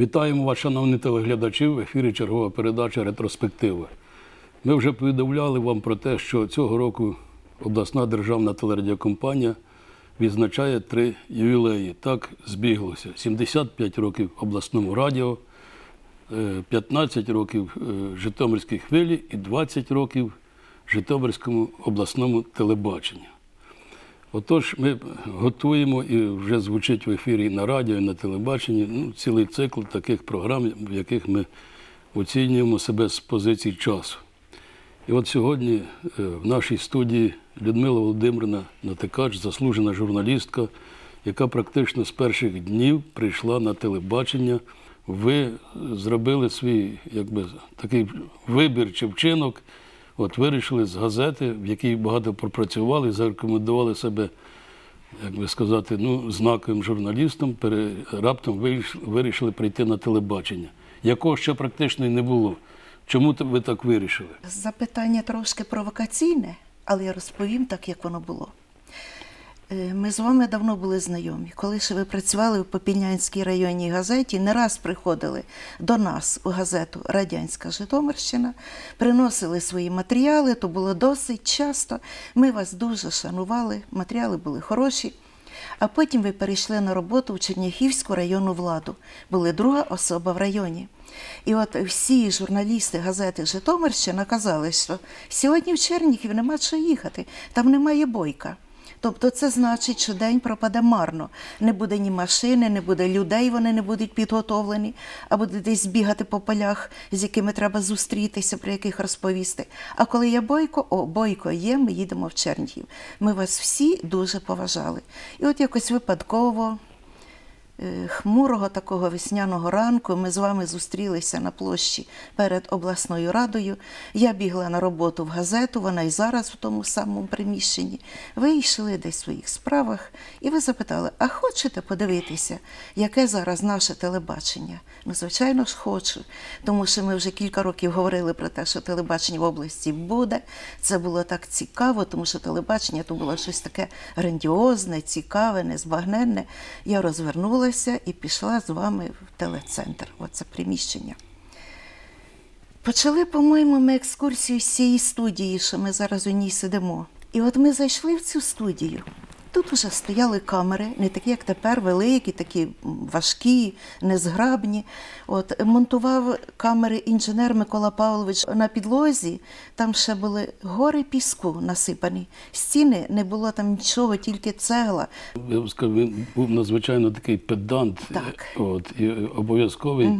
Вітаємо вас, шановні телеглядачі, в ефірі чергова передача Ретроспектива. Ми вже повідомляли вам про те, що цього року обласна державна телерадіокомпанія відзначає три ювілеї. Так збіглося: 75 років обласному радіо, е, 15 років е, Житомирській хвилі і 20 років Житомирському обласному телебаченню. Отож, ми готуємо і вже звучить в ефірі на радіо, і на телебаченні ну, цілий цикл таких програм, в яких ми оцінюємо себе з позицій часу. І от сьогодні е, в нашій студії Людмила Володимирівна Натикач, заслужена журналістка, яка практично з перших днів прийшла на телебачення. Ви зробили свій якби, такий вибір чи вчинок. От вирішили з газети, в якій багато пропрацювали, зарекомендували себе, як би сказати, ну, знаковим журналістом, пере, раптом вирішили прийти на телебачення, якого ще практично не було. Чому ви так вирішили? Запитання трошки провокаційне, але я розповім так, як воно було. Е, Ми з вами давно були знайомі. Коли ще ви працювали в Попільнянській районній газеті, не раз приходили до нас у газету Радянська Житомирщина, приносили свої матеріали, то було досить часто. Ми вас дуже шанували, матеріали були хороші. А потім ви перейшли на роботу в Черняхівську районну владу, були друга особа в районі. І от всі журналісти газети Житомирщина казали, що сьогодні в Чернігів нема чого їхати, там немає бойка. Тобто це значить, що день пропаде марно. Не буде ні машини, не буде людей, вони не будуть підготовлені, а буде десь бігати по полях, з якими треба зустрітися, про яких розповісти. А коли є бойко, о, бойко є, ми їдемо в Чернігів. Ми вас всі дуже поважали. І от якось випадково хмурого такого весняного ранку ми з вами зустрілися на площі перед обласною радою. Я бігла на роботу в газету, вона і зараз в тому самому приміщенні. Ви йшли десь в своїх справах, і ви запитали: а хочете подивитися, яке зараз наше телебачення? Ну, звичайно ж, хочу, тому що ми вже кілька років говорили про те, що телебачення в області буде. Це було так цікаво, тому що телебачення то було щось таке грандіозне, цікаве, незбагненне. Я розвернулася і пішла з вами в телецентр, оце приміщення. Почали, по-моєму, ми екскурсію з цієї студії, що ми зараз у ній сидимо. І от ми зайшли в цю студію. Тут вже стояли камери, не такі, як тепер, великі, такі важкі, незграбні. От монтував камери інженер Микола Павлович на підлозі. Там ще були гори піску насипані. Стіни не було там нічого, тільки цегла. Я б сказав, він був надзвичайно такий педант Так. от, і обов'язковий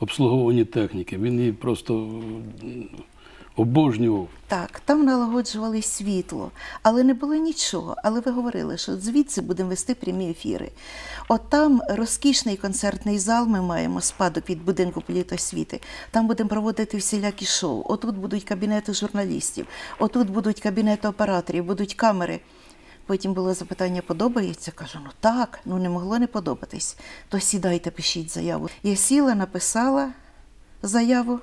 обслуговування техніки. Він її просто обожнював. Так, там налагоджували світло, але не було нічого. Але ви говорили, що звідси будемо вести прямі ефіри. От там розкішний концертний зал ми маємо спадок від будинку політосвіти. Там будемо проводити всілякі шоу. Отут будуть кабінети журналістів, отут будуть кабінети операторів, будуть камери. Потім було запитання, подобається? Кажу, ну так, ну не могло не подобатись. То сідайте, пишіть заяву. Я сіла, написала заяву.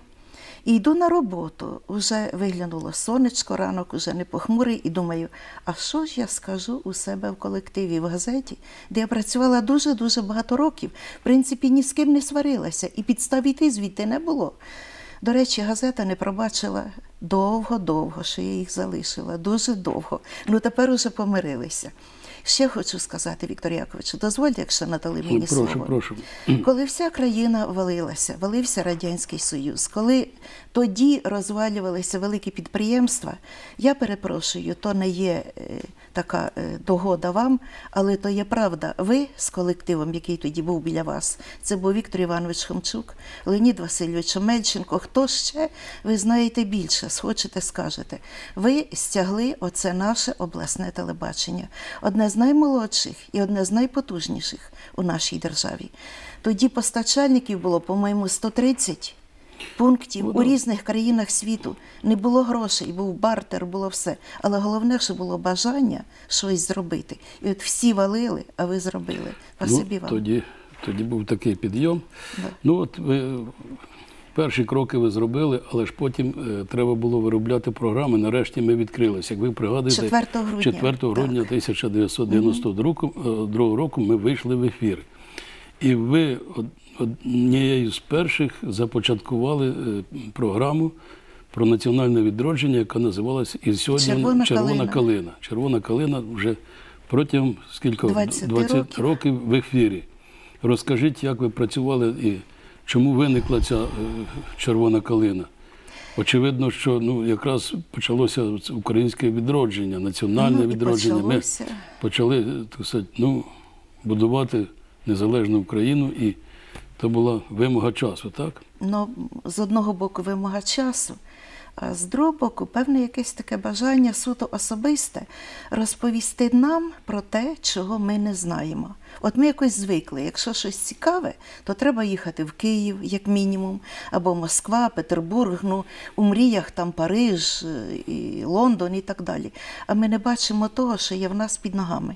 І йду на роботу. Уже виглянуло сонечко, ранок уже не похмурий, і думаю, а що ж я скажу у себе в колективі в газеті, де я працювала дуже-дуже багато років. В принципі, ні з ким не сварилася, і підстав йти звідти не було. До речі, газета не пробачила довго-довго, що я їх залишила, дуже довго. Ну тепер уже помирилися. Ще хочу сказати, Віктор Яковичу, дозвольте, якщо надали мені прошу, слово. прошу. Коли вся країна валилася, валився Радянський Союз, коли тоді розвалювалися великі підприємства, я перепрошую, то не є е, така е, догода вам, але то є правда. Ви з колективом, який тоді був біля вас, це був Віктор Іванович Хомчук, Леонід Васильович Омельченко. Хто ще ви знаєте більше, схочете, скажете. Ви стягли оце наше обласне телебачення, одне з наймолодших і одне з найпотужніших у нашій державі. Тоді постачальників було, по-моєму, 130 пунктів у різних країнах світу. Не було грошей, був бартер, було все. Але головне, що було бажання щось зробити. І от всі валили, а ви зробили. Спасибі ну, вам. Тоді, тоді був такий підйом. Да. Ну от ви, перші кроки ви зробили, але ж потім е, треба було виробляти програми. Нарешті ми відкрилися. Як ви пригадуєте, 4 грудня. 4 грудня 1992 року ми вийшли в ефір. І ви однією з перших започаткували е, програму про національне відродження, яка називалася і сьогодні Червона Червона калина». калина. Червона калина вже протягом скільки 20 років. років в ефірі. Розкажіть, як ви працювали і чому виникла ця е, червона калина? Очевидно, що ну якраз почалося українське відродження, національне Ну, відродження. відродження. Ми почали так сказати, ну, будувати незалежну Україну, і то була вимога часу, так? Ну, з одного боку, вимога часу, з другого боку, певне якесь таке бажання суто особисте розповісти нам про те, чого ми не знаємо. От ми якось звикли, якщо щось цікаве, то треба їхати в Київ, як мінімум, або Москва, Петербург, ну, у мріях там Париж, е, і Лондон і так далі. А ми не бачимо того, що є в нас під ногами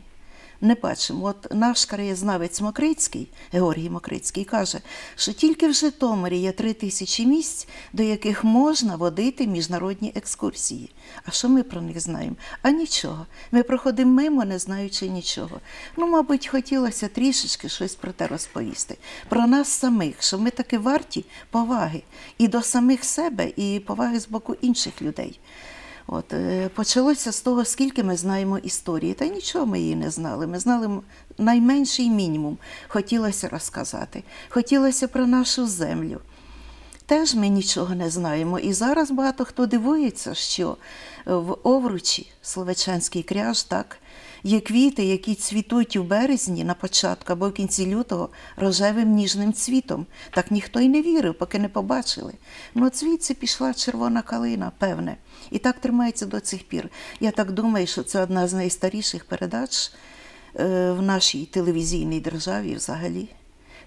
не бачимо. От наш краєзнавець Мокрицький, Георгій Мокрицький, каже, що тільки в Житомирі є три тисячі місць, до яких можна водити міжнародні екскурсії. А що ми про них знаємо? А нічого. Ми проходимо мимо, не знаючи нічого. Ну, мабуть, хотілося трішечки щось про те розповісти. Про нас самих, що ми таки варті поваги і до самих себе, і поваги з боку інших людей. От, е, почалося з того, скільки ми знаємо історії. Та нічого ми її не знали. Ми знали найменший мінімум. Хотілося розказати. Хотілося про нашу землю. Теж ми нічого не знаємо. І зараз багато хто дивується, що в Овручі, Словечанський кряж, так, є квіти, які цвітуть у березні на початку або в кінці лютого рожевим ніжним цвітом. Так ніхто й не вірив, поки не побачили. Ну, от звідси пішла червона калина, певне. І так тримається до цих пір. Я так думаю, що це одна з найстаріших передач е, в нашій телевізійній державі взагалі.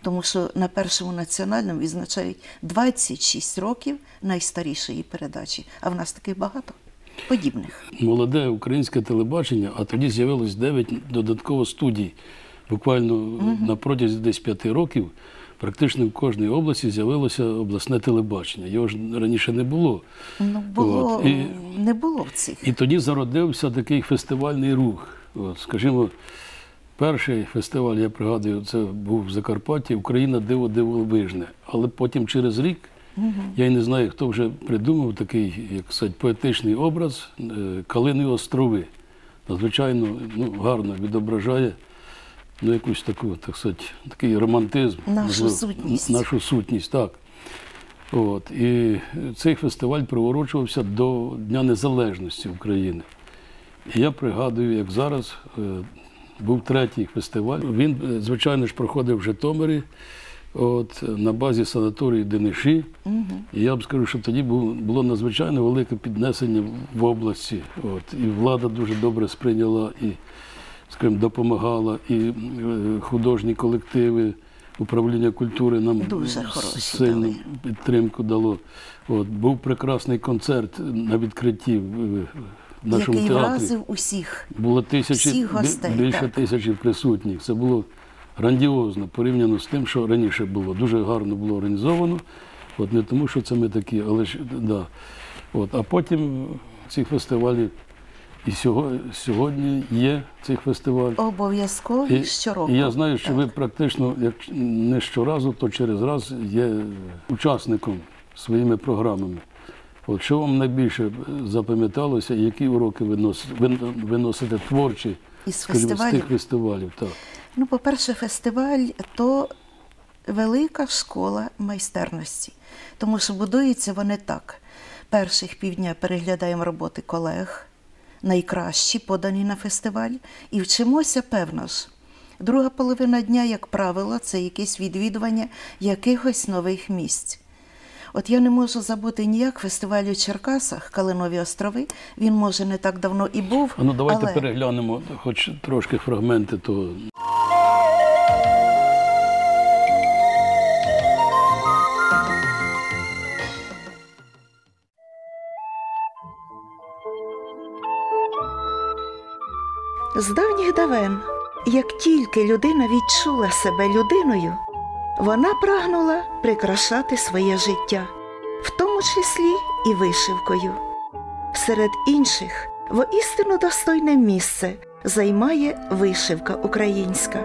Тому що на першому національному відзначають 26 років найстарішої передачі, а в нас таких багато подібних. Молоде українське телебачення, а тоді з'явилось 9 додатково студій. Буквально на протязі десь п'яти років практично в кожній області з'явилося обласне телебачення. Його ж раніше не було. Ну, було, От, і- не було в цих. І тоді зародився такий фестивальний рух. От, скажімо, перший фестиваль, я пригадую, це був в Закарпатті Україна диво дивовижне. Але потім через рік я й не знаю, хто вже придумав такий, як сказати, поетичний образ е, Калини острови. Надзвичайно ну, гарно відображає ну, якусь таку, так сказати, такий романтизм. Нашу можливо, сутність. Нашу сутність, так. От. І цей фестиваль приурочувався до Дня Незалежності України. І я пригадую, як зараз е, був третій фестиваль. Він, е, звичайно ж, проходив в Житомирі, от, на базі санаторії Дениші. І я б скажу, що тоді було надзвичайно велике піднесення в області. От, і влада дуже добре сприйняла і, скажімо, допомагала, і е, художні колективи. Управління культури нам Дуже сильну дали. підтримку дало. От, був прекрасний концерт на відкритті в нашому який театрі. вразив усіх. Було тисячі, всіх гостей, більше так. тисячі присутніх. Це було грандіозно порівняно з тим, що раніше було. Дуже гарно було організовано. От не тому, що це ми такі, але ж да. От, а потім ці фестивалі і сьогодні, є цих фестивалів. Обов'язково І, щороку. і я знаю, що Так. ви практично, як не щоразу, то через раз є учасником своїми програмами. От що вам найбільше запам'яталося, які уроки ви носите, ви виносите творчі Із скажімо, з тих фестивалів? Так. Ну, по-перше, фестиваль то велика школа майстерності, тому що будуються вони так. Перших півдня переглядаємо роботи колег, найкращі подані на фестиваль, і вчимося, певно ж. Друга половина дня, як правило, це якесь відвідування якихось нових місць. От я не можу забути ніяк фестивалю в Черкасах, Калинові острови. Він, може, не так давно і був. А ну давайте але... переглянемо хоч трошки фрагменти того. З давніх давен, як тільки людина відчула себе людиною, вона прагнула прикрашати своє життя, в тому числі і вишивкою. Серед інших воістину достойне місце займає вишивка українська.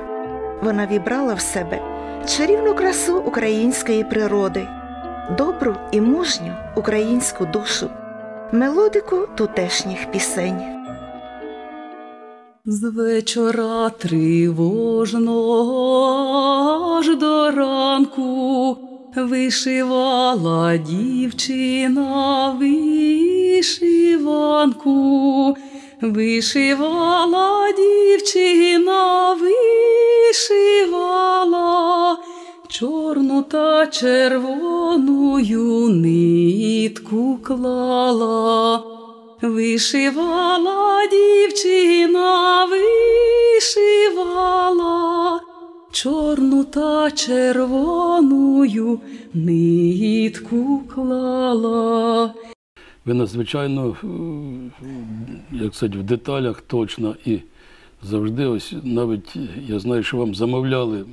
Вона вібрала в себе чарівну красу української природи, добру і мужню українську душу, мелодику тутешніх пісень. З вечора тривожного аж до ранку вишивала дівчина вишиванку, вишивала дівчина, вишивала чорну та червоною нитку клала. Вишивала дівчина, вишивала чорну та червоною нитку клала. Ви надзвичайно, е, як сказати, в деталях точно і завжди, ось навіть я знаю, що вам замовляли е,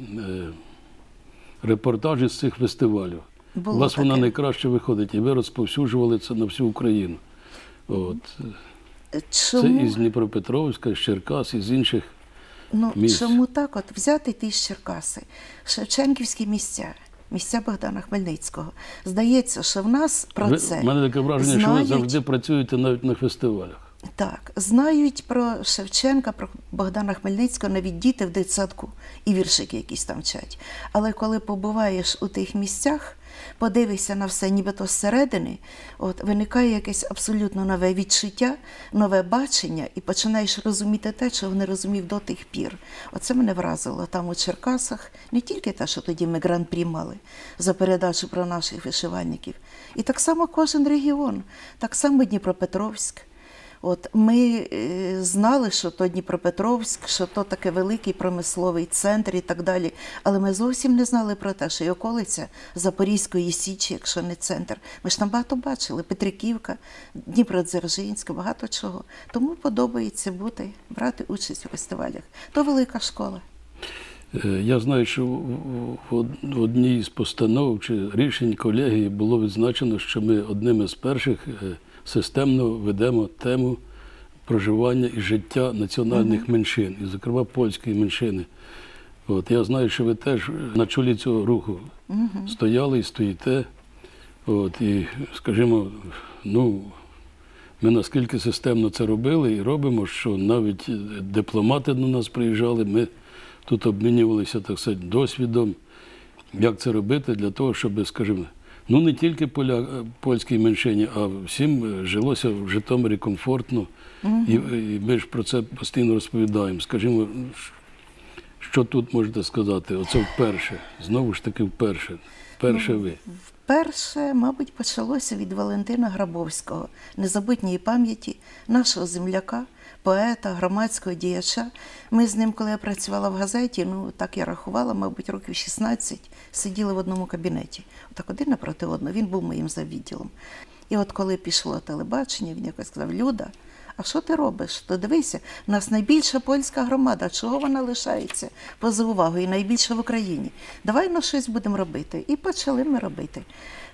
репортажі з цих фестивалів. Було У вас вона найкраще виходить, і ви розповсюджували це на всю Україну. От. Це Чому? із Дніпропетровська, з Черкас, із інших. Ну, місць. чому так? От взяти ті ж Черкаси, Шевченківські місця, місця Богдана Хмельницького. Здається, що в нас про Ви, це в мене таке враження, що ви завжди працюєте навіть на фестивалях. так, знають про Шевченка, про Богдана Хмельницького навіть діти в дитсадку і віршики якісь там вчать. Але коли побуваєш у тих місцях, подивишся на все нібито зсередини, от виникає якесь абсолютно нове відчуття, нове бачення, і починаєш розуміти те, чого не розумів до тих пір. Оце мене вразило там у Черкасах, не тільки те, що тоді ми гран-прі мали за передачу про наших вишивальників. І так само кожен регіон, так само Дніпропетровськ. От ми е, знали, що то Дніпропетровськ, що то таке великий промисловий центр і так далі. Але ми зовсім не знали про те, що і околиця Запорізької Січі, якщо не центр. Ми ж там багато бачили: Петриківка, Дніпродзержинська, багато чого. Тому подобається бути, брати участь у фестивалях. То велика школа. Е, Я знаю, що в- в в од- в одній з постанов чи рішень колегії було відзначено, що ми одними з перших е, системно ведемо тему проживання і життя національних меншин, і, зокрема, польської меншини. От, я знаю, що ви теж на чолі цього руху стояли і стоїте. От, і, скажімо, ну, ми наскільки системно це робили і робимо, що навіть дипломати до нас приїжджали, ми тут обмінювалися, так сказати, досвідом, як це робити для того, щоб, скажімо, ну не тільки поля, е, польській меншині, а всім е, жилося в Житомирі комфортно. І, і ми ж про це постійно розповідаємо. Скажімо, що тут можете сказати? Оце вперше, знову ж таки вперше. Вперше ви. Перше, мабуть, почалося від Валентина Грабовського, незабутньої пам'яті нашого земляка, поета, громадського діяча. Ми з ним, коли я працювала в газеті, ну так я рахувала, мабуть, років 16, сиділи в одному кабінеті. Так один напроти одного, він був моїм завідділом. І от коли пішло телебачення, він якось сказав: Люда, а що ти робиш? То дивися, у нас найбільша польська громада. Чого вона лишається поза увагою, найбільша в Україні? Давай на щось будемо робити. І почали ми робити.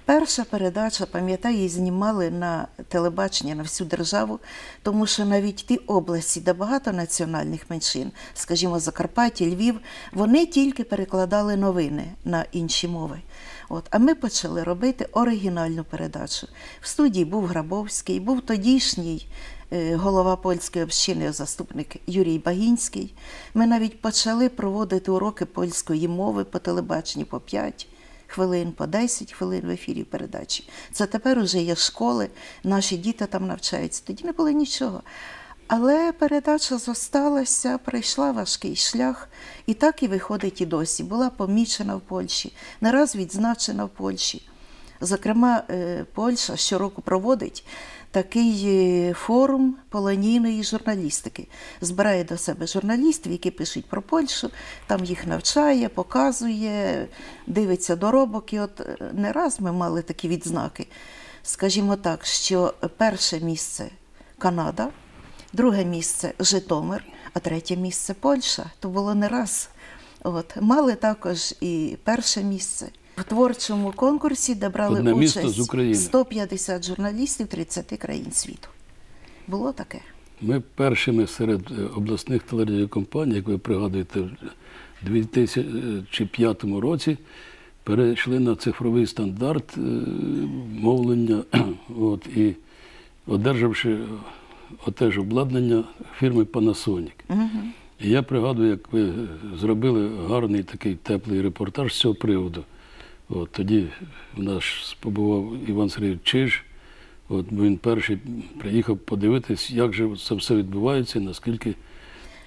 Перша передача, пам'ятаю, її знімали на телебачення на всю державу, тому що навіть ті області, де багато національних меншин, скажімо, Закарпаття, Львів, вони тільки перекладали новини на інші мови. От, а ми почали робити оригінальну передачу. В студії був Грабовський, був тодішній е, голова польської общини, заступник Юрій Багінський. Ми навіть почали проводити уроки польської мови по телебаченню по 5 хвилин, по 10 хвилин в ефірі передачі. Це тепер уже є школи, наші діти там навчаються. Тоді не було нічого. Але передача зосталася, пройшла важкий шлях, і так і виходить і досі. Була помічена в Польщі, не раз відзначена в Польщі. Зокрема, е, Польща щороку проводить такий е, форум полонійної журналістики. Збирає до себе журналістів, які пишуть про Польщу, там їх навчає, показує, дивиться доробок. І от е, не раз ми мали такі відзнаки. Скажімо так, що перше місце Канада, друге місце Житомир, а третє місце Польща. То було не раз. От. Мали також і перше місце. В творчому конкурсі, де брали Одне участь місто з України. 150 журналістів 30 країн світу. Було таке. Ми першими серед е, обласних телерадіокомпаній, як ви пригадуєте, в 2005 році перейшли на цифровий стандарт е, мовлення, от, і одержавши оте ж обладнання фірми Panasonic. І я пригадую, як ви зробили гарний такий теплий репортаж з цього приводу. От, тоді в нас побував Іван Сергійович Чиж. От, він перший приїхав подивитись, як же це все відбувається, і наскільки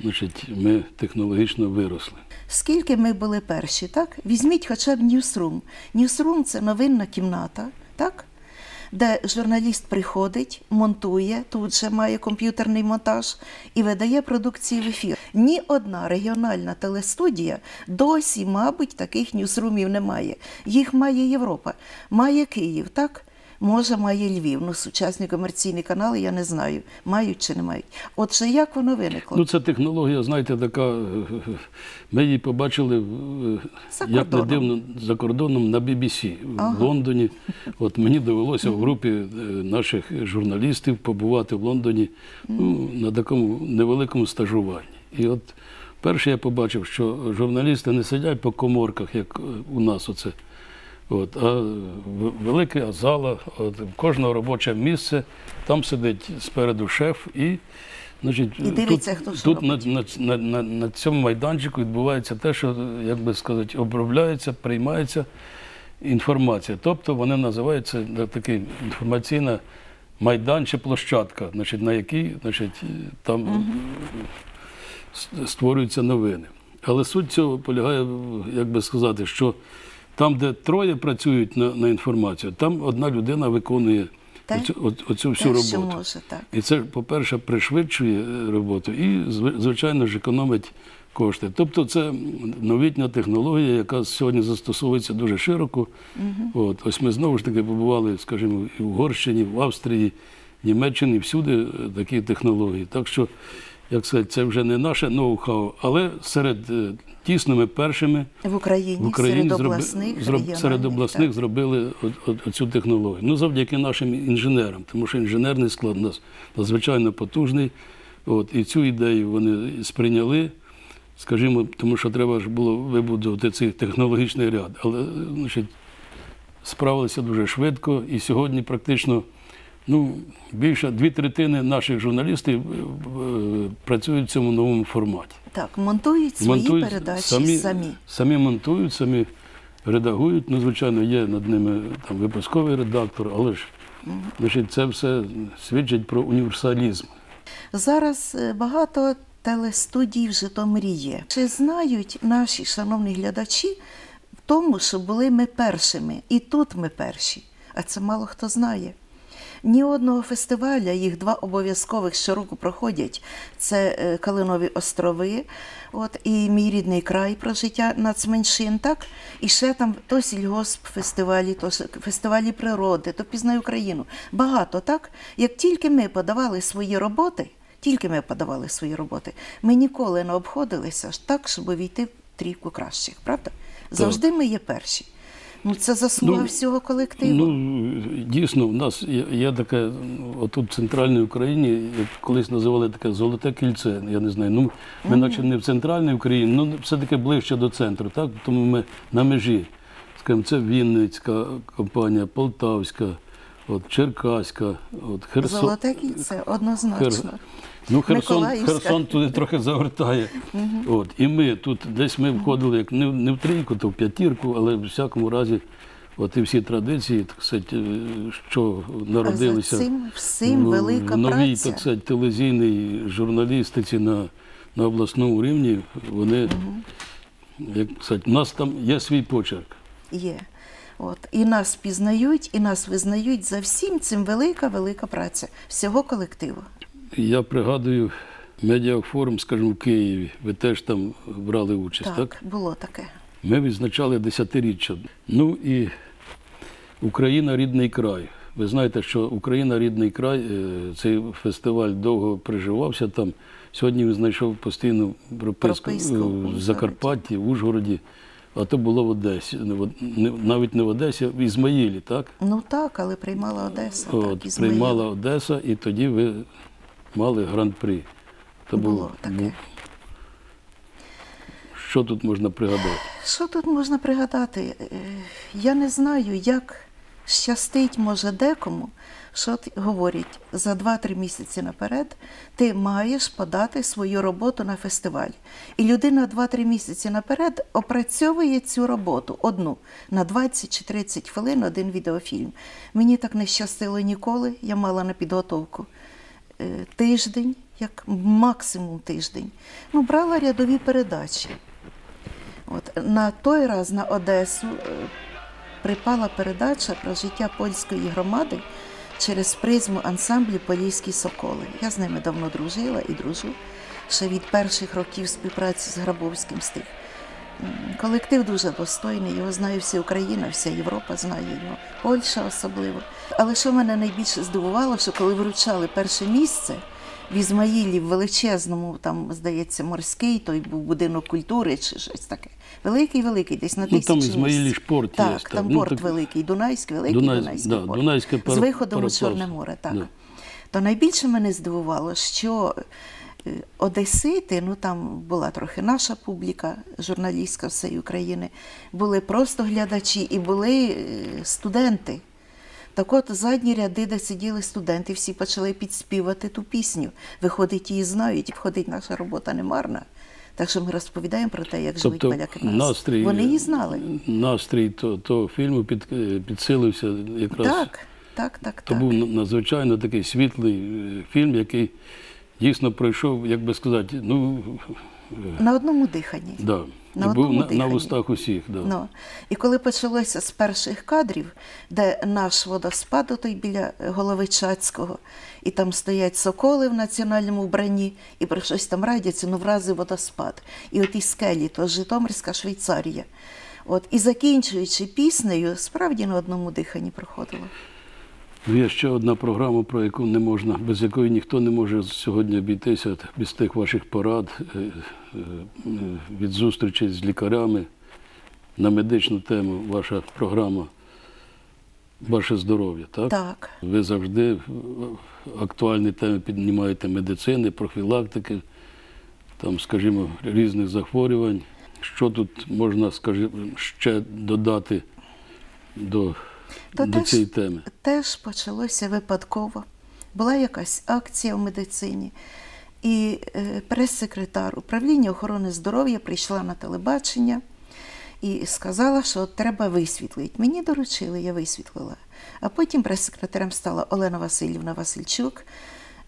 значить, ми технологічно виросли. Скільки ми були перші, так? Візьміть хоча б Ньюсрум. Ньюсрум це новинна кімната, так? Де журналіст приходить, монтує, тут же має комп'ютерний монтаж і видає продукції в ефір. Ні одна регіональна телестудія досі, мабуть, таких ньюсрумів немає. Їх має Європа, має Київ, так? Може, має Львів. Ну, сучасні комерційні канали, я не знаю, мають чи не мають. Отже, як воно виникло? Ну, це технологія, знаєте, така. Ми її побачили, е, За як не дивно, за кордоном на BBC в Лондоні. От мені довелося в групі е, наших журналістів побувати в Лондоні ну, на такому невеликому стажуванні. І от перше я побачив, що журналісти не сидять по коморках, як е, у нас оце. От, а велика зала, от, кожного робоче місце, там сидить спереду шеф і, значить, І дивиться, хто тут на, на, на, на, цьому майданчику відбувається те, що, як би сказати, обробляється, приймається інформація. Тобто вони називаються такий інформаційна майдан чи площадка, значить, на якій значить, там с- створюються новини. Але суть цього полягає, як би сказати, що там, де троє працюють на, на інформацію, там одна людина виконує Те- оцю, оцю- оцю всю Те, що роботу. може, так. І це, по-перше, пришвидшує е, роботу і, звичайно ж, економить кошти. Тобто це новітня технологія, яка сьогодні застосовується дуже широко. От, ось ми знову ж таки побували, скажімо, і в Угорщині, в Австрії, Німеччині, всюди е, такі технології. Так що, як сказати, це вже не наше ноу-хау, але серед е, тісно ми першими В Україні, в Україні серед обласних, зроб- серед обласних зробили о- технологію. Ну, завдяки нашим інженерам, тому що інженерний склад у нас надзвичайно потужний. От, і цю ідею вони сприйняли, скажімо, тому що треба ж було вибудувати цей технологічний ряд. Але значить, справилися дуже швидко, і сьогодні практично ну, більше дві третини наших журналістів е, працюють в цьому новому форматі Так, монтують свої передачі самі. самі, самі монтують, самі редагують. Ну, звичайно, є над ними там випусковий редактор, але ж значить, це все свідчить про універсалізм. Зараз е, багато телестудій в Житомирі є. Чи знають наші шановні глядачі в тому, що були ми першими, і тут ми перші, а це мало хто знає. Ні одного фестиваля, їх два обов'язкових щороку проходять. Це е, Калинові острови, от, і мій рідний край про життя нацменшин, так? І ще там то сільгосп фестивалі, то фестивалі природи, то пізнай Україну. Багато, так? Як тільки ми подавали свої роботи, тільки ми подавали свої роботи, ми ніколи не обходилися так, щоб увійти в трійку кращих, правда? Завжди ми є перші. Ну, це заслуга Ну, всього колективу. Ну, дійсно, в нас є, є таке, отут в центральній Україні, як колись називали таке золоте кільце, я не знаю. Ну, ми наче не в центральній Україні, але все-таки ближче до центру, так? Тому ми на межі. Скажімо, це Вінницька компанія, Полтавська, от, Черкаська, от, Херсон. Золоте кільце однозначно. Хер- Ну, Херсон, Херсон туди трохи завертає. От, і ми тут десь ми входили як не, в- не в трійку, то в п'ятірку, але в всякому разі, от і всі традиції, так сказати, е, що народилися За цим всім в- велика в новій праця. так сказати, телевізійній журналістиці на, на обласному рівні, вони, як сказати, у нас там є свій почерк. Є. От. І нас пізнають, і нас визнають за всім цим велика, велика праця всього колективу. Я пригадую медіафорум, скажімо, в Києві. Ви теж там брали участь, так? Так, було таке. Ми відзначали десятиріччя. Ну і Україна рідний край. Ви знаєте, що Україна рідний край, е, цей фестиваль довго приживався там. Сьогодні він знайшов постійну прописку Прописку е, в. Закарпатті, в Ужгороді, а то було в Одесі. Навіть не в Одесі, а в Ізмаїлі, так? Ну так, але приймала Одеса. От, так, Ізмаїл. приймала Одеса, і тоді ви мали гран-прі. Було був- таке. був- Що тут можна пригадати? Що тут можна пригадати? Е, Я не знаю, як щастить може декому, що говорять за 2-3 місяці наперед, ти маєш подати свою роботу на фестиваль. І людина 2-3 місяці наперед опрацьовує цю роботу одну на 20 чи 30 хвилин один відеофільм. Мені так не щастило ніколи. Я мала на підготовку е, тиждень, як максимум тиждень. Ну, брала рядові передачі. От на той раз на Одесу е, припала передача про життя польської громади через призму ансамблю Поліські Соколи. Я з ними давно дружила і дружу ще від перших років співпраці з Грабовським з тих. Колектив дуже достойний, його знає вся Україна, вся Європа знає його, Польща особливо. Але що мене найбільше здивувало, що коли вручали перше місце в Ізмаїлі в величезному, там, здається, морський, той був будинок культури чи щось таке. Великий, великий, десь на Ну, там. Ізмаїлі ж порт є, Так, так. там Ну, порт так- великий, Дунайський, великий Дунай- Дунайський да, порт. Дунайське з пар- виходом у. Чорне море, так. Да. То найбільше мене здивувало, що е, Одесити, ну там була трохи наша публіка, журналістка всієї України, були просто глядачі і були е, студенти. Так от задні ряди, де сиділи студенти, всі почали підспівати ту пісню. Виходить, її знають, і входить наша робота не марна. Так що ми розповідаємо про те, як живуть Тобто поляки в нас. настрій, Вони її знали. настрій того, того фільму під, е, підсилився якраз. Так, так, так, То так. був надзвичайно такий світлий е, фільм, який дійсно пройшов, як би сказати, ну На одному диханні. да, На і був на, на диханні. устах усіх. Да. Ну, і коли почалося з перших кадрів, де наш водоспад, той біля голови Чацького, і там стоять соколи в національному вбранні, і про щось там радяться, ну вразив водоспад. І от і скелі, то Житомирська Швейцарія. От, і закінчуючи піснею, справді на одному диханні проходило. Ну, Є ще одна програма, про яку не можна, без якої ніхто не може сьогодні обійтися, без тих ваших порад, е, е, від зустрічей з лікарями на медичну тему, ваша програма Ваше здоров'я, так? Так. Ви завжди актуальні теми піднімаєте медицини, профілактики, там, скажімо, різних захворювань. Що тут можна, скажімо, ще додати до, Та до теж- цієї теми? теж почалося випадково. Була якась акція в медицині, і е, прес-секретар управління охорони здоров'я прийшла на телебачення і сказала, що треба висвітлити. Мені доручили, я висвітлила. А потім прес-секретарем стала Олена Васильівна Васильчук.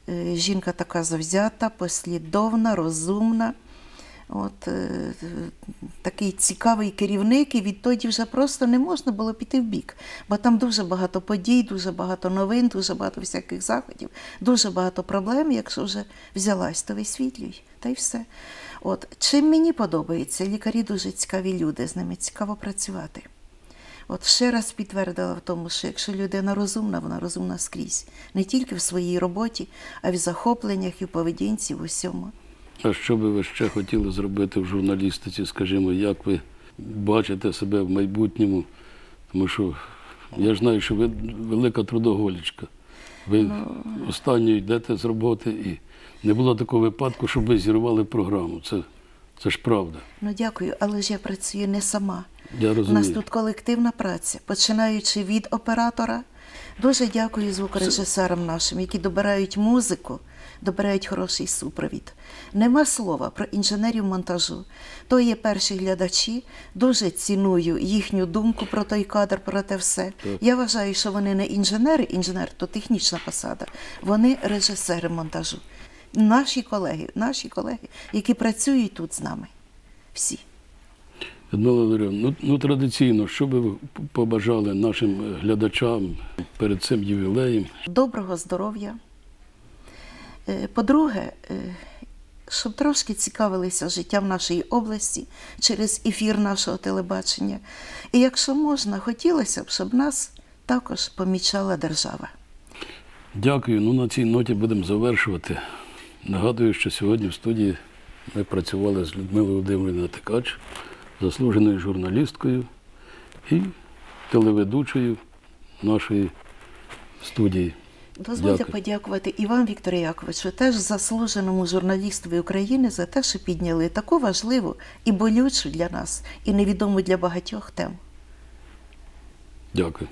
Е, Жінка така завзята, послідовна, розумна. От е, такий цікавий керівник, і відтоді вже просто не можна було піти в бік. Бо там дуже багато подій, дуже багато новин, дуже багато всяких заходів, дуже багато проблем. Якщо вже взялась, то висвітлюй. Та й все. От чим мені подобається, лікарі дуже цікаві люди, з ними цікаво працювати. От ще раз підтвердила в тому, що якщо людина розумна, вона розумна скрізь, не тільки в своїй роботі, а й в захопленнях і в поведінці, в усьому. А що би ви ще хотіли зробити в журналістиці, скажімо, як ви бачите себе в майбутньому? Тому що я ж знаю, що ви велика трудоголічка. Ви Ну. останньою йдете з роботи і не було такого випадку, щоб ви зірвали програму. Це, це ж правда. Ну дякую, але ж я працюю не сама. Я У нас тут колективна праця, починаючи від оператора. Дуже дякую звукорежисерам нашим, які добирають музику, добирають хороший супровід. Нема слова про інженерів монтажу. То є перші глядачі. Дуже ціную їхню думку про той кадр, про те все. Я вважаю, що вони не інженери, інженер то технічна посада. Вони режисери монтажу. Наші колеги, наші колеги, які працюють тут з нами. Всі. Людмила Валеріївна, ну, ну традиційно, що би ви побажали нашим глядачам перед цим ювілеєм? доброго здоров'я. Е, По-друге, е, щоб трошки цікавилися життям нашої області через ефір нашого телебачення. І якщо можна, хотілося б, щоб нас також помічала держава. Дякую. Ну на цій ноті будемо завершувати. Нагадую, що сьогодні в студії ми працювали з Людмилою Володимирівною Тикач, заслуженою журналісткою і телеведучою нашої студії. Дозвольте Дякую. подякувати і вам, Вікторе Яковичу, теж заслуженому журналістові України за те, що підняли таку важливу і болючу для нас, і невідому для багатьох тему. Дякую.